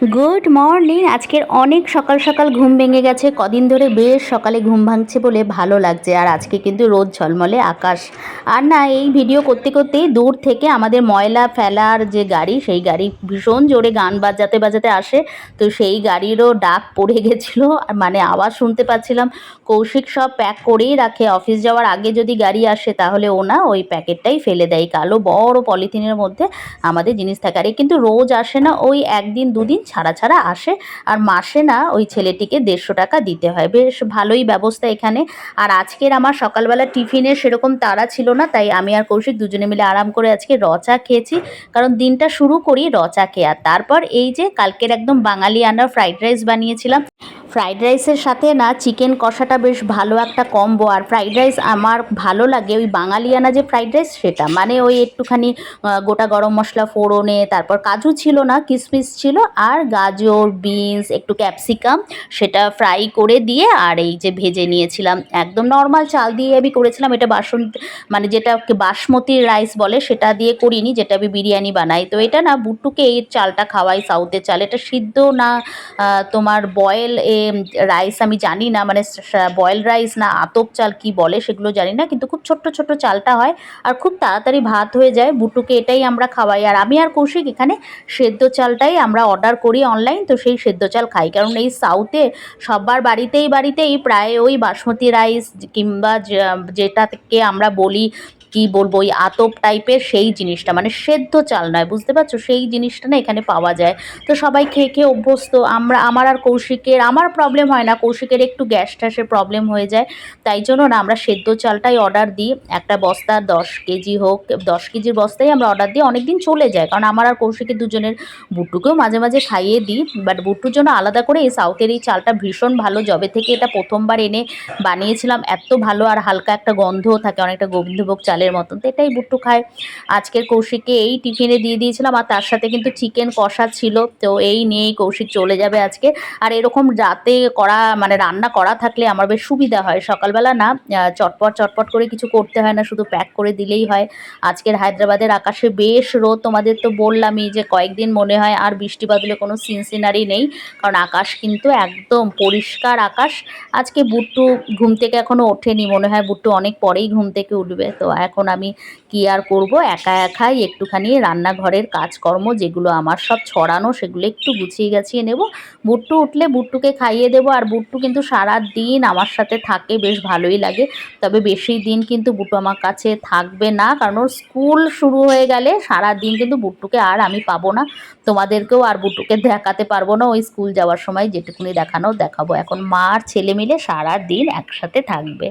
Good morning আজকের অনেক সকাল সকাল ঘুম ভেঙে গেছে। কদিন ধরে বেশ সকালে ঘুম ভাঙছে বলে ভালো লাগছে। আর আজকে কিন্তু রোদ ঝলমলে আকাশ। আর না, এই ভিডিও করতে করতেই দূর থেকে আমাদের ময়লা ফেলার যে গাড়ি, সেই গাড়ি ভীষণ জোরে গান বাজাতে বাজাতে আসে। তো সেই গাড়িরও ডাক পড়ে গেছিল। মানে আওয়াজ শুনতে পাচ্ছিলাম, কৌশিক সব প্যাক করেই রাখে। অফিস যাওয়ার আগে যদি গাড়ি আসে তাহলে ও না ওই প্যাকেটটাই ফেলে দেয়। কালো বড় পলিথিনের মধ্যে আমাদের জিনিস থাকে আর কিন্তু রোজ আসে না, ওই একদিন, দুদিন ছাড়া ছাড়া আসে। আর মাসে না ওই ছেলেটিকে দেড়শো টাকা দিতে হয়। বেশ ভালোই ব্যবস্থা এখানে। আর আজকের আমার সকালবেলা টিফিনে সেরকম তাড়া ছিল না, তাই আমি আর কৌশিক দুজনে মিলে আরাম করে আজকে রচা খেয়েছি। কারণ দিনটা শুরু করি রচা খেয়ে। আর তারপর এই যে কালকের একদম বাঙালি আনার ফ্রাইড রাইস বানিয়েছিলাম। ফ্রাইড রাইসের সাথে না চিকেন কষাটা বেশ ভালো একটা কম্বো। আর ফ্রাইড রাইস আমার ভালো লাগে, ওই বাঙালিয়ানা যে ফ্রাইড রাইস সেটা। মানে ওই একটুখানি গোটা গরম মশলা ফোড়নে, তারপর কাজু ছিল না কিশমিশ ছিল, আর গাজর, বিনস, একটু ক্যাপসিকাম, সেটা ফ্রাই করে দিয়ে আর এই যে ভেজে নিয়েছিলাম। একদম নর্মাল চাল দিয়ে আমি করেছিলাম, এটা বাসন মানে যেটা বাসমতি রাইস বলে, সেটা দিয়ে করিনি, যেটা আমি বিরিয়ানি বানাই। তো এটা না বুট্টুকে এই চালটা খাওয়াই, সাউথের চাল। এটা সিদ্ধ না তোমার বয়েল এ রাইস আমি জানি না মানে বয়েল রাইস না আতপ চাল কি বলে সেগুলো জানি না, কিন্তু খুব ছোট্ট ছোট্ট চালটা হয় আর খুব তাড়াতাড়ি ভাত হয়ে যায়, বুটুকে এটাই আমরা খাওয়াই। আর আমি আর কৌশিক এখানে সেদ্ধ চালটাই আমরা অর্ডার করি অনলাইন তো সেই সেদ্ধ চাল খাই। কারণ এই সাউথে সবার বাড়িতেই বাড়িতেই প্রায় ওই বাসমতি রাইস কিংবা যে- যেটা থেকে আমরা বলি, কি বলব, ওই আতপ টাইপের সেই জিনিসটা মানে সেদ্ধ চাল নয়, বুঝতে পারছ? সেই জিনিসটা না এখানে পাওয়া যায়। তো সবাই খেয়ে খেয়ে অভ্যস্ত। আমরা, আমার আর কৌশিকের, আমার প্রবলেম হয় না, কৌশিকের একটু গ্যাস ট্যাসের প্রবলেম হয়ে যায়। তাই জন্য না আমরা সেদ্ধ চালটাই অর্ডার দিই। একটা বস্তা দশ কেজি হোক, দশ কেজির বস্তাই আমরা অর্ডার দিই অনেক দিন চলে যায়। কারণ আমার আর কৌশিকের দুজনের বুট্টুকেও মাঝে মাঝে খাইয়ে দিই। বাট বুট্টুর জন্য আলাদা করে এই সাউথের এই চালটা ভীষণ ভালো। জবে থেকে এটা প্রথমবার এনে বানিয়েছিলাম, এত ভালো আর হালকা একটা গন্ধও থাকে, অনেকটা গোবিন্দভোগ চালের মতন। তো এটাই বুট্টু খায়। আজকের কৌশিককে এই টিফিনে দিয়ে দিয়েছিলাম, আর তার সাথে কিন্তু চিকেন কষা ছিল। তো এই নিয়েই কৌশিক চলে যাবে আজকে। আর এরকম রাতে করা মানে রান্না করা থাকলে আমার বেশ সুবিধা হয়। সকালবেলা না চটপট চটপট করে কিছু করতে হয় না, শুধু প্যাক করে দিলেই হয়। আজকের হায়দ্রাবাদের আকাশে বেশ রোদ, তোমাদের তো বললামই যে কয়েকদিন মনে হয় আর বৃষ্টি বাদলে কোনো সিনসিনারি নেই। কারণ আকাশ কিন্তু একদম পরিষ্কার আকাশ। আজকে বুট্টু ঘুম থেকে এখনও ওঠেনি, মনে হয় বুট্টু অনেক পরেই ঘুম থেকে উঠবে। তো এখন আমি কি আর করব? একা একাই একটুখানি রান্নাঘরের কাজকর্ম, যেগুলো আমার সব ছড়ানো, সেগুলো একটু গুছিয়ে গাছিয়ে নেব। বুট্টু উঠলে বুট্টুকে খাইয়ে দেবো আর বুট্টু কিন্তু সারা দিন আমার সাথে থাকে, বেশ ভালোই লাগে। তবে বেশি দিন কিন্তু বুট্টু আমার কাছে থাকবে না, কারণ ওর স্কুল শুরু হয়ে গেলে সারা দিন কিন্তু বুট্টুকে আর আমি পাবো না। তোমাদেরকেও আর বুট্টুকে দেখাতে পারব না, ওই স্কুল যাওয়ার সময় যেটুকুনি দেখানো, দেখাবো। এখন মা আর ছেলে মিলে সারা দিন একসাথে থাকবে।